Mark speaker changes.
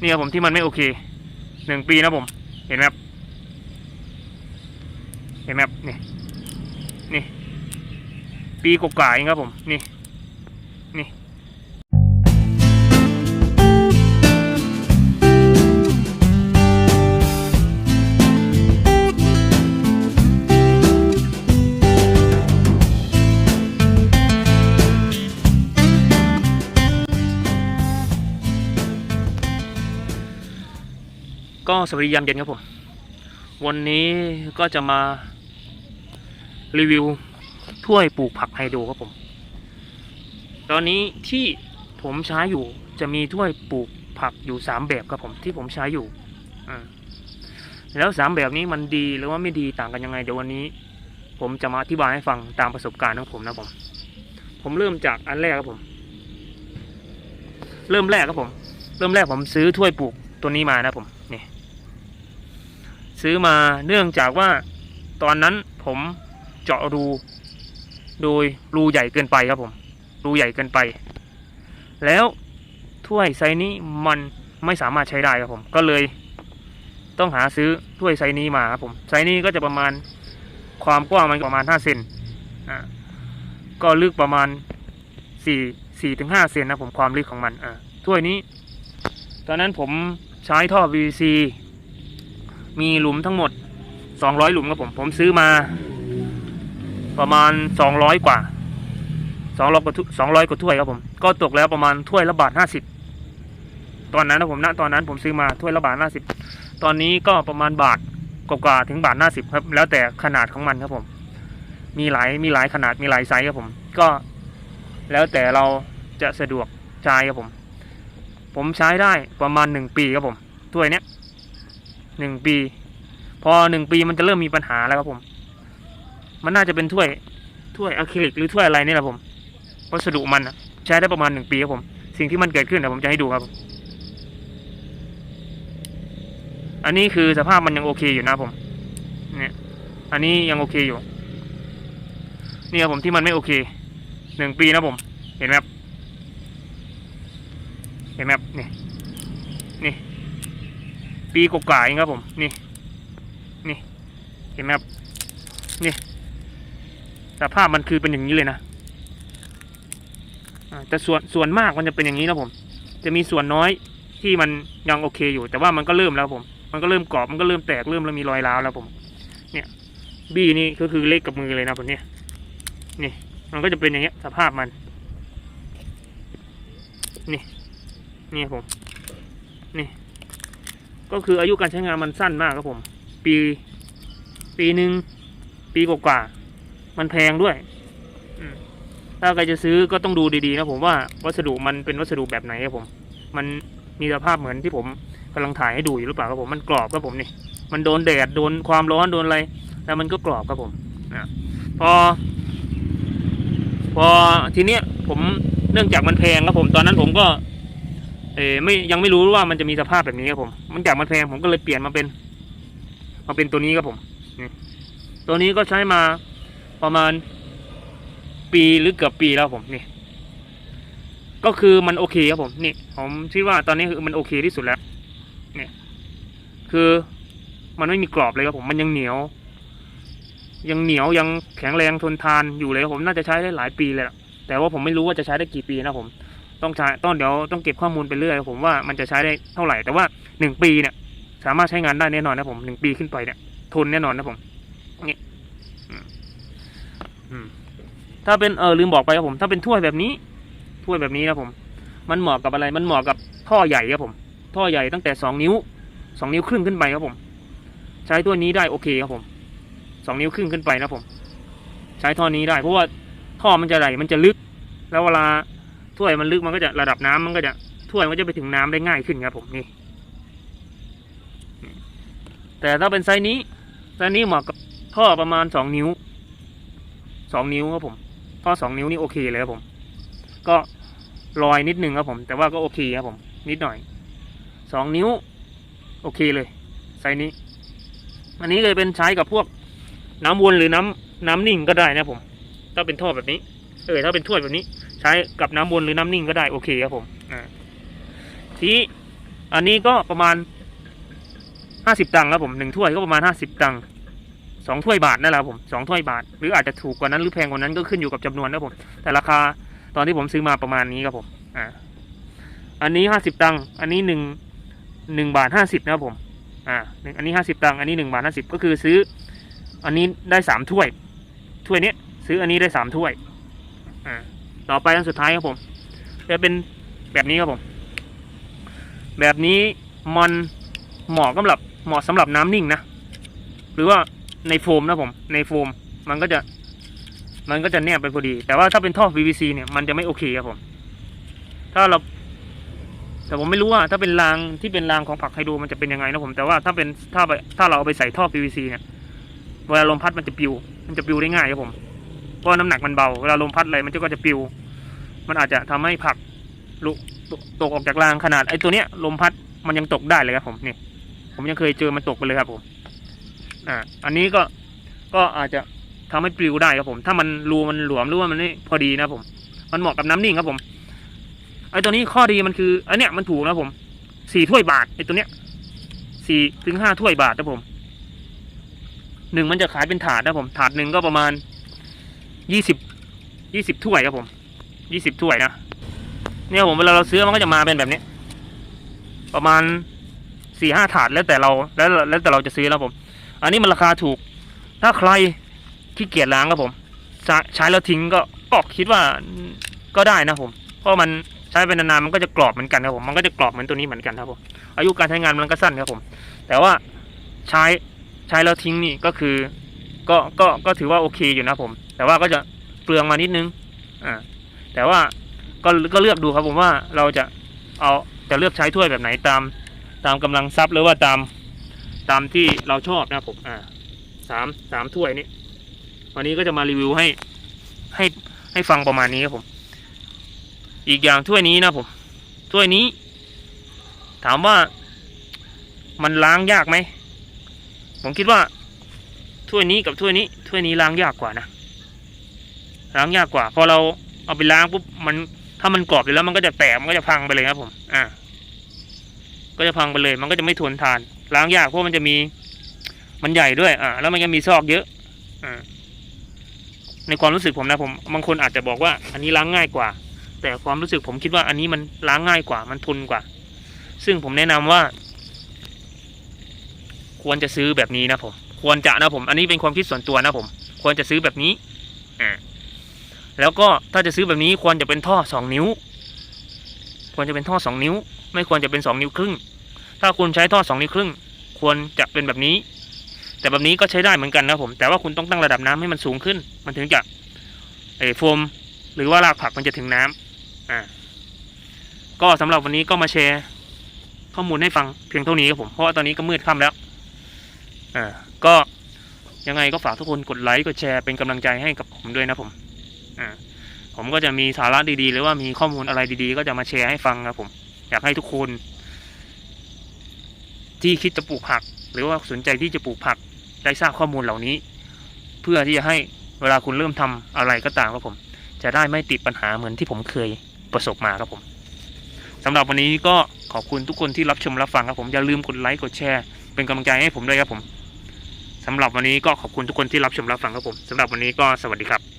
Speaker 1: นี่ครับผมที่มันไม่โอเคหนึ่งปีนะผม เห็นไหมครับเห็นไหมครับนี่นี่ ปีกว่าๆเองครับผม นี่ ก็สวัสดียามเย็นครับผม วันนี้ก็จะมารีวิวถ้วยปลูกผักไฮโดรครับผม ตอนนี้ที่ผมใช้อยู่จะมีถ้วยปลูกผักอยู่สามแบบครับผมที่ผมใช้อยู่อ่าแล้วสามแบบนี้มันดีหรือว่าไม่ดีต่างกันยังไงเดี๋ยววันนี้ ผมจะมาอธิบายให้ฟังตามประสบการณ์ของผมนะผม ผมเริ่มจากอันแรกครับผม เริ่มแรกครับผม เริ่มแรกผมซื้อถ้วยปลูกตัวนี้มานะผม ซื้อมาเนื่องจากว่าตอนนั้นผมเจาะรู โดยรูใหญ่เกินไปครับผม รูใหญ่เกินไป แล้วถ้วยไซนี้มันไม่สามารถใช้ได้ครับผม ก็เลยต้องหาซื้อถ้วยไซนี้มาครับผมไซนี้ก็จะประมาณความกว้างมันประมาณ5เซนอ่าก็ลึกประมาณ4 4ถึง5เซนนะผมความลึกของมันอ่าถ้วยนี้ ตอนนั้นผมใช้ท่อ VC มีหลุมทั้งหมด200หลุมครับผม ผมซื้อมา ประมาณ200กว่า200กว่าถ้วย200กว่าถ้วยครับผม ก็ตกแล้วประมาณถ้วยละบาท50ตอนนั้นนะผมณตอนนั้นผมซื้อมาถ้วยละบาท50ตอนนี้ก็ประมาณบาทกว่าถึงบาท50ครับ แล้วแต่ขนาดของมันครับผม มีหลายมีหลายขนาดมีหลายไซส์ครับผม ก็แล้วแต่เราจะสะดวกใช้ครับผม ผมใช้ได้ประมาณ1ปีครับผมถ้วยเนี้ย หนึ่งปี พอหนึ่งปีมันจะเริ่มมีปัญหาแล้วครับผม มันน่าจะเป็นถ้วยถ้วยอะคริลิกหรือถ้วยอะไรนี่แหละผมวัสดุมันใช้ได้ประมาณหนึ่งปีครับผม สิ่งที่มันเกิดขึ้นเดี๋ยวผมจะให้ดูครับ อันนี้คือสภาพมันยังโอเคอยู่นะผม เนี่ย อันนี้ยังโอเคอยู่ นี่ครับผมที่มันไม่โอเคหนึ่งปีนะผม เห็นไหมครับเห็นไหมครับนี่นี่ ปีกว่าๆเองครับผม นี่ นี่ เห็นไหมครับ นี่สภาพมันคือเป็นอย่างนี้เลยนะแต่ส่วนส่วนมากมันจะเป็นอย่างนี้นะผม จะมีส่วนน้อยที่มันยังโอเคอยู่ แต่ว่ามันก็เริ่มแล้วผม มันก็เริ่มกรอบ มันก็เริ่มแตก เริ่มแล้วมีรอยร้าวแล้วผม เนี่ย บี้นี่ก็คือเล็กกับมือเลยนะผมเนี่ย นี่ มันก็จะเป็นอย่างเงี้ย สภาพมัน นี่ นี่ครับผม นี่ ก็คืออายุการใช้งานมันสั้นมากครับผม ปี ปีหนึ่งปีกว่าๆมันแพงด้วยถ้าใครจะซื้อก็ต้องดูดีๆนะผมว่าวัสดุมันเป็นวัสดุแบบไหนครับผม มันมีสภาพเหมือนที่ผมกำลังถ่ายให้ดูอยู่หรือเปล่าครับผมมันกรอบครับผมนี่มันโดนแดดโดนความร้อนโดนอะไรแล้วมันก็กรอบครับผมอะพอ พอทีเนี้ยผมเนื่องจากมันแพงครับผม ตอนนั้นผมก็ เออไม่ยังไม่รู้ว่ามันจะมีสภาพแบบนี้ครับผมมันจากมันแพงผมก็เลยเปลี่ยนมาเป็น มาเป็นตัวนี้ครับผมตัวนี้ก็ใช้มาประมาณปีหรือเกือบปีแล้วผมนี่ ก็คือมันโอเคครับผมนี่ผมคิดว่าตอนนี้คือมันโอเคที่สุดแล้วเนี่ยคือมันไม่มีกรอบเลยครับผมมันยังเหนียว ยังเหนียวยังแข็งแรงทนทานอยู่เลยครับผมน่าจะใช้ได้หลายปีเลยแต่ว่าผมไม่รู้ว่าจะใช้ได้กี่ปีนะผม ต้องใช้ต้องเดี๋ยวต้องเก็บข้อมูลไปเรื่อยผมว่ามันจะใช้ได้เท่าไหร่ แต่ว่าหนึ่งปีเนี่ย สามารถใช้งานได้แน่นอนนะผมหนึ่งปีขึ้นไปเนี่ยทนแน่นอนนะผมนี่ถ้าเป็นเออลืมบอกไปครับผม ถ้าเป็นถ้วยแบบนี้ถ้วยแบบนี้นะผม มันเหมาะกับอะไร มันเหมาะกับท่อใหญ่ครับผม ท่อใหญ่ตั้งแต่สองนิ้วสองนิ้วครึ่งขึ้นไปครับผม ใช้ตัวนี้ได้โอเคครับผมสองนิ้วครึ่งขึ้นไปนะผม ใช้ท่อนี้ได้เพราะว่าท่อมันจะไหลมันจะลึก แล้วเวลา ถ้วยมันลึกมันก็จะระดับน้ำมันก็จะถ้วยมันก็จะไปถึงน้ำได้ง่ายขึ้นครับผมนี่ แต่ถ้าเป็นไซส์นี้ไซส์นี้เหมาะกับท่อประมาณสองนิ้วสองนิ้วครับผมท่อสองนิ้วนี่โอเคเลยครับผม ก็ลอยนิดนึงครับผม แต่ว่าก็โอเคครับผม นิดหน่อยสองนิ้ว โอเคเลย ไซส์นี้ อันนี้เลยเป็นใช้กับพวกน้ำวนหรือน้ำน้ำนิ่งก็ได้นะผม ถ้าเป็นท่อแบบนี้ เออถ้าเป็นถ้วยแบบนี้ ใช้กับน้ำวนหรือน้ำนิ่งก็ได้โอเคครับผมอ่าทีอันนี้ก็ประมาณห้าสิบตังค์ครับผมหนึ่งถ้วยก็ประมาณห้าสิบตังค์สองถ้วยบาทนั่นแหละผมสองถ้วยบาท หรืออาจจะถูกกว่านั้นหรือแพงกว่านั้นก็ขึ้นอยู่กับจำนวนนะครับผม แต่ราคาตอนที่ผมซื้อมาประมาณนี้ครับผมอ่าอันนี้ห้าสิบตังค์อันนี้หนึ่งหนึ่งบาทห้าสิบนะครับผมอ่าหนึ่งอันนี้ห้าสิบตังค์อันนี้หนึ่งบาทห้าสิบก็คือซื้อ อันนี้ได้สามถ้วย ถ้วยนี้ซื้ออันนี้ได้สามถ้วย อ่าต่อไปอันสุดท้ายครับผมจะเป็นแบบนี้ครับผม แบบนี้มันเหมาะสำหรับเหมาะสำหรับน้ำนิ่งนะหรือว่าในโฟมนะผม ในโฟมมันก็จะมันก็จะแนบไปพอดี แต่ว่าถ้าเป็นท่อ PVC เนี่ยมันจะไม่โอเคครับผม ถ้าเรา แต่ผมไม่รู้ว่าถ้าเป็นรางที่เป็นรางของผักไฮโดรมันจะเป็นยังไงนะผม แต่ว่าถ้าเป็นถ้าไปถ้าเราเอาไปใส่ท่อ PVC เนี่ย เวลาลมพัดมันจะปิว มันจะปิวได้ง่ายครับผม เพราะน้ำหนักมันเบาเวลาลมพัดอะไรมันก็จะปิว มันอาจจะทำให้ผักลุตกออกจากรางขนาดไอ้ตัวเนี้ยลมพัดมันยังตกได้เลยครับผมนี่ผมยังเคยเจอมันตกไปเลยครับผมอ่าอันนี้ก็ก็อาจจะทำให้ปลิวได้ครับผม ถ้ามันรูมันหลวมหรือว่ามันไม่พอดีนะผม มันเหมาะกับน้ำนิ่งครับผมไอ้ตัวนี้ข้อดีมันคืออันเนี้ยมันถูกนะผมสี่ถ้วยบาทไอ้ตัวเนี้ยสี่ถึงห้าถ้วยบาทนะผมหนึ่งมันจะขายเป็นถาดนะผมถาดหนึ่งก็ประมาณ ยี่สิบยี่สิบถ้วยครับผมยี่สิบถ้วยนะเนี่ยผมเวลาเราซื้อมันก็จะมาเป็นแบบนี้ ประมาณสี่ห้าถาดแล้วแต่เราแล้วแล้วแต่เราจะซื้อแล้วผม อันนี้มันราคาถูก ถ้าใครขี้เกียจล้างครับผมใช้แล้วทิ้งก็ก็คิดว่าก็ได้นะผมเพราะมันใช้ไปนานๆมันก็จะกรอบเหมือนกันครับผมมันก็จะกรอบเหมือนตัวนี้เหมือนกันครับผมอายุการใช้งานมันก็สั้นครับผม แต่ว่าใช้ใช้แล้วทิ้งนี่ก็คือ ก็ก็ก็ถือว่าโอเคอยู่นะผม แต่ว่าก็จะเปลืองมานิดนึงอ่าแต่ว่าก็ก็เลือกดูครับผมว่าเราจะเอาจะเลือกใช้ถ้วยแบบไหนตามตามกำลังทรัพย์หรือว่าตามตามที่เราชอบนะครับผมอ่าสามสามถ้วยนี้วันนี้ก็จะมารีวิวให้ให้ให้ฟังประมาณนี้ครับผม อีกอย่างถ้วยนี้นะผมถ้วยนี้ ถามว่ามันล้างยากไหมผมคิดว่าถ้วยนี้กับถ้วยนี้ถ้วยนี้ล้างยากกว่านะ ล้างยากกว่า พอเราเอาไปล้างปุ๊บมันถ้ามันกรอบอยู่แล้วมันก็จะแตกมันก็จะพังไปเลยครับผมอ่าก็จะพังไปเลย มันก็จะไม่ทนทาน ล้างยากเพราะมันจะมี มันใหญ่ด้วย อ่า แล้วมันก็มีซอกเยอะ อ่า ในความรู้สึกผมนะผมบางคนอาจจะบอกว่า อันนี้ล้างง่ายกว่า แต่ความรู้สึกผมคิดว่าอันนี้มันล้างง่ายกว่า มันทนกว่า ซึ่งผมแนะนำว่า ควรจะซื้อแบบนี้นะผม ควรจะนะผม อันนี้เป็นความคิดส่วนตัวนะผม ควรจะซื้อแบบนี้ อ่า แล้วก็ถ้าจะซื้อแบบนี้ควรจะเป็นท่อสองนิ้ว ควรจะเป็นท่อสองนิ้ว ไม่ควรจะเป็นสองนิ้วครึ่ง ถ้าคุณใช้ท่อสองนิ้วครึ่ง ควรจะเป็นแบบนี้ แต่แบบนี้ก็ใช้ได้เหมือนกันนะผมแต่ว่าคุณต้องตั้งระดับน้ำให้มันสูงขึ้น มันถึงจะเอโฟม หรือว่ารากผักมันจะถึงน้ำอ่าก็สำหรับวันนี้ก็มาแชร์ข้อมูลให้ฟังเพียงเท่านี้ครับผมเพราะว่าตอนนี้ก็มืดค่ำแล้วอ่าก็ยังไงก็ฝากทุกคนกดไลค์กดแชร์เป็นกำลังใจให้กับผมด้วยนะผม อ่าผมก็จะมีสาระดีๆ หรือว่ามีข้อมูลอะไรดีๆ ก็จะมาแชร์ให้ฟังครับผม อยากให้ทุกคน ที่คิดจะปลูกผัก หรือว่าสนใจที่จะปลูกผักได้ทราบข้อมูลเหล่านี้ เพื่อที่จะให้เวลาคุณเริ่มทำอะไรก็ตามครับผม จะได้ไม่ติดปัญหาเหมือนที่ผมเคยประสบมาครับผมสำหรับวันนี้ก็ขอบคุณทุกคนที่รับชมรับฟังครับผมอย่าลืมกดไลค์กดแชร์เป็นกำลังใจให้ผมด้วยครับผมสำหรับวันนี้ก็ขอบคุณทุกคนที่รับชมรับฟังครับผมสำหรับวันนี้ก็สวัสดีครับ